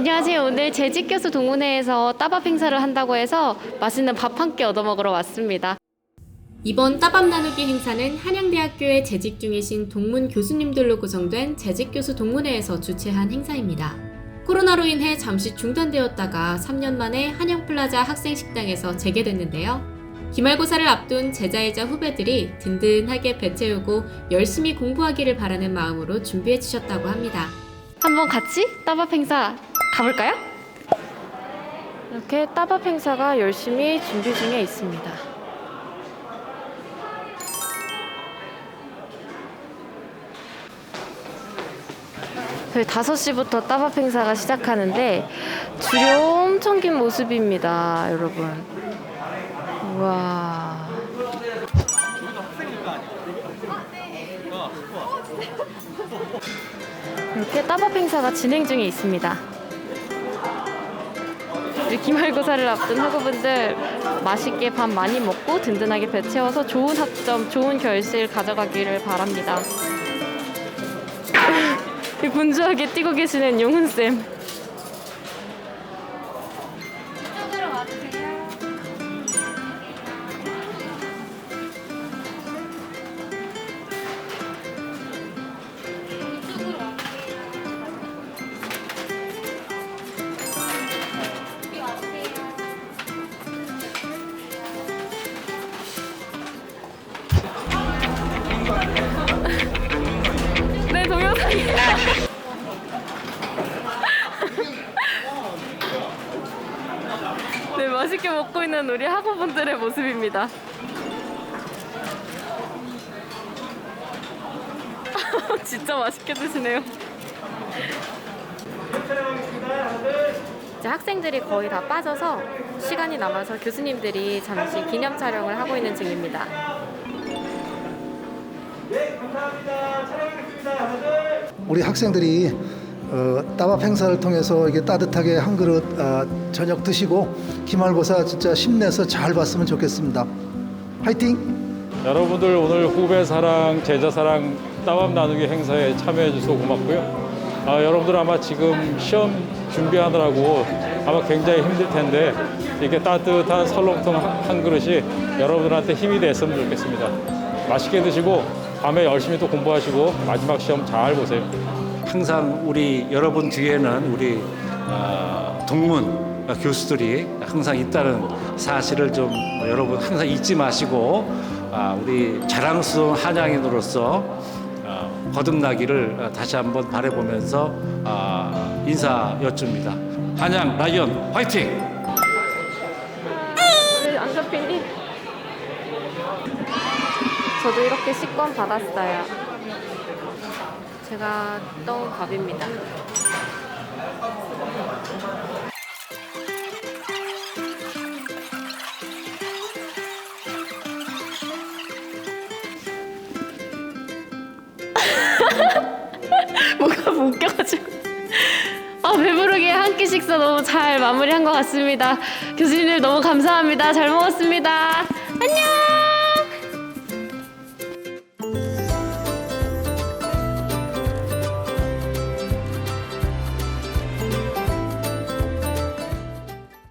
안녕하세요. 오늘 재직교수 동문회에서 따밥 행사를 한다고 해서 맛있는 밥 한 끼 얻어 먹으러 왔습니다. 이번 따밥 나누기 행사는 한양대학교에 재직 중이신 동문 교수님들로 구성된 재직교수 동문회에서 주최한 행사입니다. 코로나로 인해 잠시 중단되었다가 3년 만에 한양플라자 학생식당에서 재개됐는데요. 기말고사를 앞둔 제자이자 후배들이 든든하게 배 채우고 열심히 공부하기를 바라는 마음으로 준비해 주셨다고 합니다. 한번 같이 따밥 행사 가볼까요? 이렇게 따밥 행사가 열심히 준비 중에 있습니다. 저희 5시부터 따밥 행사가 시작하는데 줄이 엄청 긴 모습입니다, 여러분. 우와. 이렇게 따밥 행사가 진행 중에 있습니다. 기말고사를 앞둔 학우분들 맛있게 밥 많이 먹고 든든하게 배 채워서 좋은 학점, 좋은 결실 가져가기를 바랍니다. 이 분주하게 뛰고 계시는 용훈 쌤. 네, 맛있게 먹고 있는 우리 학우분들의 모습입니다. 진짜 맛있게 드시네요. 이제 학생들이 거의 다 빠져서 시간이 남아서 교수님들이 잠시 기념 촬영을 하고 있는 중입니다. 우리 학생들이 어, 따밥 행사를 통해서 이게 따뜻하게 한 그릇 어, 저녁 드시고 기말고사 진짜 힘내서 잘 봤으면 좋겠습니다. 화이팅! 여러분들 오늘 후배 사랑, 제자 사랑 따밥 나누기 행사에 참여해 주셔서 고맙고요. 아, 여러분들 아마 지금 시험 준비하느라고 아마 굉장히 힘들 텐데 이렇게 따뜻한 설렁탕 한, 한 그릇이 여러분들한테 힘이 됐으면 좋겠습니다. 맛있게 드시고 밤에 열심히 또 공부하시고 마지막 시험 잘 보세요. 항상 우리 여러분 뒤에는 우리 어, 동문 교수들이 항상 있다는 사실을 좀 여러분 항상 잊지 마시고 아, 우리 자랑스러운 한양인으로서 어, 거듭나기를 다시 한번 바라보면서 아, 인사 여쭙니다. 한양 라이언 화이팅! 우리 안 잡히니? 저도 이렇게 식권 받았어요. 제가 떠온 밥입니다. 뭐가 웃겨가지고. 아 배부르게 한 끼 식사 너무 잘 마무리한 것 같습니다. 교수님들 너무 감사합니다. 잘 먹었습니다.